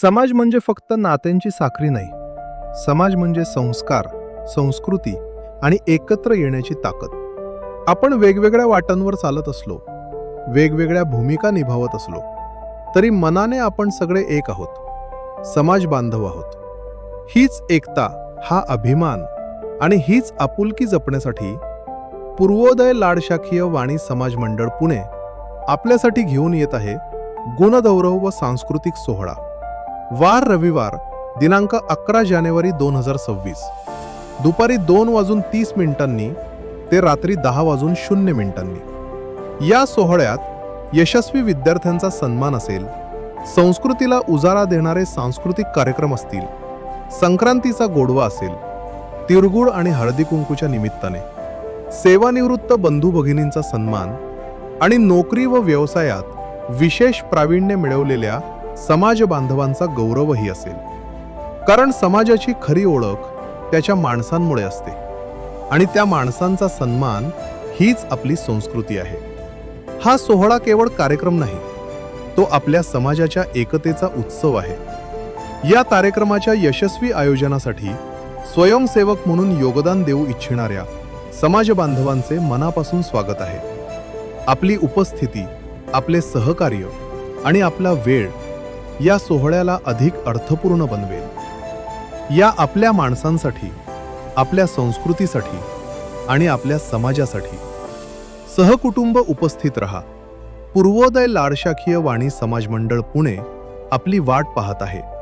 समाज म्हणजे फक्त नात्यांची साखरी नाही. समाज म्हणजे संस्कार संस्कृती आणि एकत्र येण्याची ताकद. आपण वेगवेगळ्या वाटांवर चालत असलो वेगवेगळ्या भूमिका निभावत असलो तरी मनाने आपण सगळे एक आहोत. समाज बांधव आहोत. हीच एकता हा अभिमान आणि हीच आपुलकी जपण्यासाठी पूर्वोदय लाडशाखीय वाणी समाज मंडळ पुणे आपल्यासाठी घेऊन येत आहे गुणगौरव व सांस्कृतिक सोहळा. वार रविवार दिनांक अकरा जानेवारी दोन हजार सव्वीस. दुपारी दोन वाजून तीस मिनिटांनी ते रात्री दहा वाजून शून्य मिनिटांनी. या सोहळ्यात यशस्वी विद्यार्थ्यांचा सन्मान असेल संस्कृतीला उजाळा देणारे सांस्कृतिक कार्यक्रम असतील संक्रांतीचा गोडवा असेल तिरगुळ आणि हळदी कुंकूच्या निमित्ताने सेवानिवृत्त बंधू भगिनींचा सन्मान आणि नोकरी व व्यवसायात विशेष प्रावीण्य मिळवलेल्या समाज बांधवांचा गौरवही असेल. कारण समाजाची खरी ओळख त्याच्या माणसांमुळे असते. आणि त्या माणसांचा सन्मान हीच आपली संस्कृती आहे. हा सोहळा केवळ कार्यक्रम नाही तो आपल्या समाजाच्या एकतेचा उत्सव आहे. या कार्यक्रमाच्या यशस्वी आयोजनासाठी स्वयंसेवक म्हणून योगदान देऊ इच्छिणाऱ्या समाज बांधवांचे मनापासून स्वागत आहे. आपली उपस्थिती आपले सहकार्य आणि आपला वेळ या सोहळ्याला अधिक अर्थपूर्ण बनवेल. या आपल्या माणसांसाठी आपल्या संस्कृतीसाठी आणि आपल्या समाजासाठी. सहकुटुंब उपस्थित रहा. पूर्वोदय लाडशाखीय वाणी समाज मंडळ पुणे आपली वाट पाहत आहे.